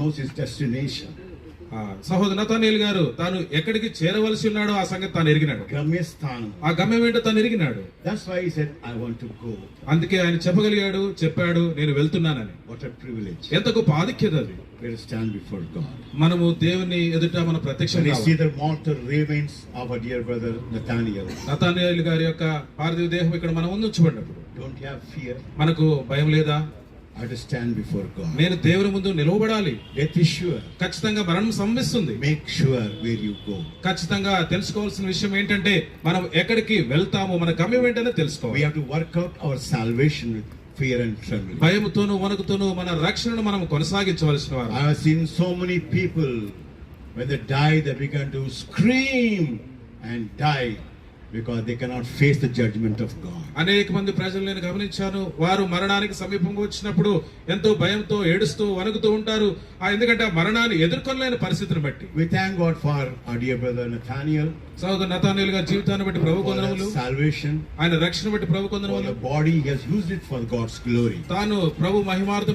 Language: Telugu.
నోస్ ఇస్ డెస్టినేషన్ సహోదరు నతనీల్ గారు తాను ఎక్కడికి చేరవలసి ఉన్నాడో ఆ సంగతి తాను ఎరిగినాడు. గమ్యస్థానం. ఆ గమ్యం ఏంటో తను ఎరిగినాడు. That's why he I want to go అందుకే ఆయన చెప్పగలిగాడు చెప్పాడు నేను వెళ్తున్నానని. వాట్ ఎ ప్రివిలేజ్ ఎంత గొప్ప ఆధిక్యత అది. స్టాండ్ బిఫోర్ మనము దేవుని ఎదుట మన ప్రత్యక్ష see the martyr remains of a brother Nathaniel Nathaniel గారి యొక్క పార్థివ దేహం ఇక్కడ మనం ఉంచబడినప్పుడు. డోంట్ హావ్ ఫియర్ మనకు భయం లేదా? నేను దేవుని ముందు నిలవబడాలి. ఖచ్చితంగా మరణం సంభవిస్తుంది. Make sure where you go ఖచ్చితంగా తెలుసుకోవాల్సిన విషయం ఏంటంటే మనం ఎక్కడికి వెళ్తామో మన గమ్యం ఏంటనే తెలుసుకోవాలి. Work out our salvation fear and trembling భయముతోను మన రక్షణను మనం కొనసాగించవలసిన వారు. Seen so many people when they die they begin to scream and die because they cannot face the judgment of God. అనేక మంది ప్రజలు నేను గమనించాను. వారు మరణానికి సమీపంగా వచ్చినప్పుడు ఎంతో భయంతో ఏడుస్తూ వణుకుతూ ఉంటారు. ఆ ఎందుకంటే ఆ మరణాన్ని ఎదుర్కొనలేని పరిస్థితిని బట్టి. We thank God for our dear brother Nathaniel, సహోదరు నతానీయులు గారి జీవితాన్ని బట్టి ప్రభు కొందనములు salvation, ఆయన రక్షణ బట్టి ప్రభు కొందనములు the body, he has used it for God's glory. తాను ప్రభు మహిమార్థం